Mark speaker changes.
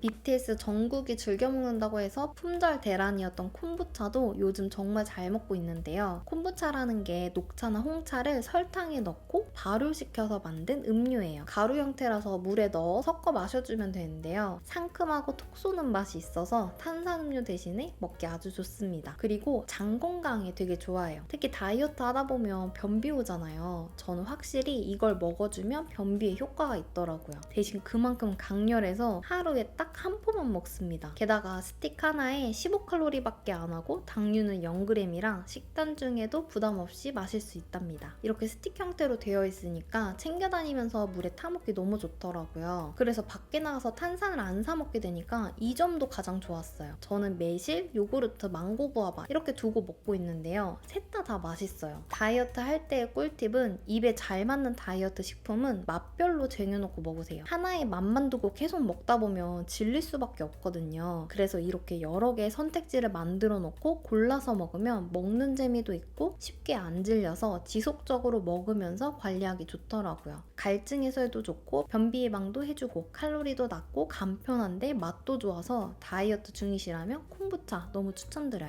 Speaker 1: BTS 정국이 즐겨 먹는다고 해서 품절 대란이었던 콤부차도 요즘 정말 잘 먹고 있는데요. 콤부차라는 게 녹차나 홍차를 설탕에 넣고 발효시켜서 만든 음료예요. 가루 형태라서 물에 넣어 섞어 마셔주면 되는데요. 상큼하고 톡 쏘는 맛이 있어서 탄산음료 대신에 먹기 아주 좋습니다. 그리고 장 건강에 되게 좋아요. 특히 다이어트 하다 보면 변비 오잖아요. 저는 확실히 이걸 먹어주면 변비에 효과가 있더라고요. 대신 그만큼 강렬해서 하루에 딱한 포만 먹습니다. 게다가 스틱 하나에 15칼로리밖에 안 하고 당류는 0g이랑 식단 중에도 부담 없이 마실 수 있답니다. 이렇게 스틱 형태로 되어 있으니까 챙겨 다니면서 물에 타먹기 너무 좋더라고요. 그래서 밖에 나가서 탄산을 안 사 먹게 되니까 이 점도 가장 좋았어요. 저는 매실, 요구르트, 망고 구아바 이렇게 두고 먹고 있는데요. 셋 다 다 맛있어요. 다이어트 할 때의 꿀팁은 입에 잘 맞는 다이어트 식품은 맛별로 쟁여놓고 먹으세요. 하나의 맛만 두고 계속 먹다 보면 질릴 수밖에 없거든요. 그래서 이렇게 여러 개의 선택지를 만들어 놓고 골라서 먹으면 먹는 재미도 있고 쉽게 안 질려서 지속적으로 먹으면서 관리하기 좋더라고요. 갈증 해소에도 좋고 변비 예방도 해주고 칼로리도 낮고 간편한데 맛도 좋아서 다이어트 중이시라면 콤부차 너무 추천드려요.